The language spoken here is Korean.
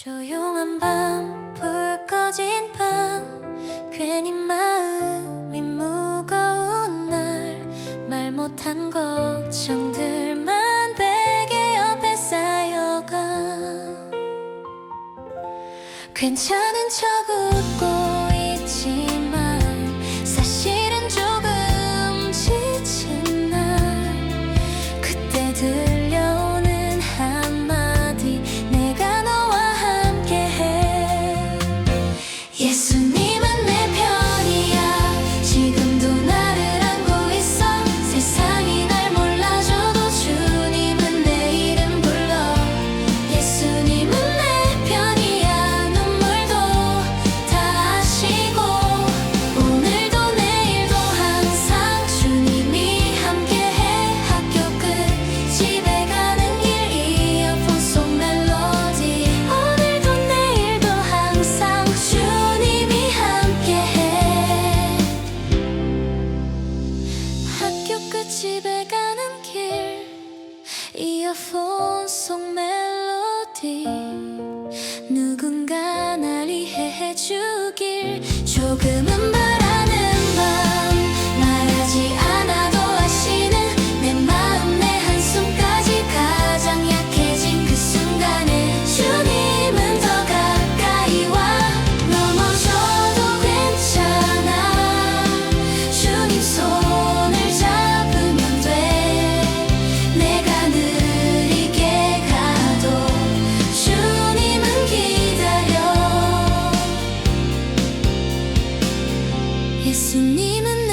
조용한 밤, 불 꺼진 밤. 괜히 마음이 무거운 날 말 못한 걱정들만 베개 옆에 쌓여가. 괜찮은 척 웃고 집에 가는 길 이어폰 속 멜로디 누군가 날 이해해주기 예수님은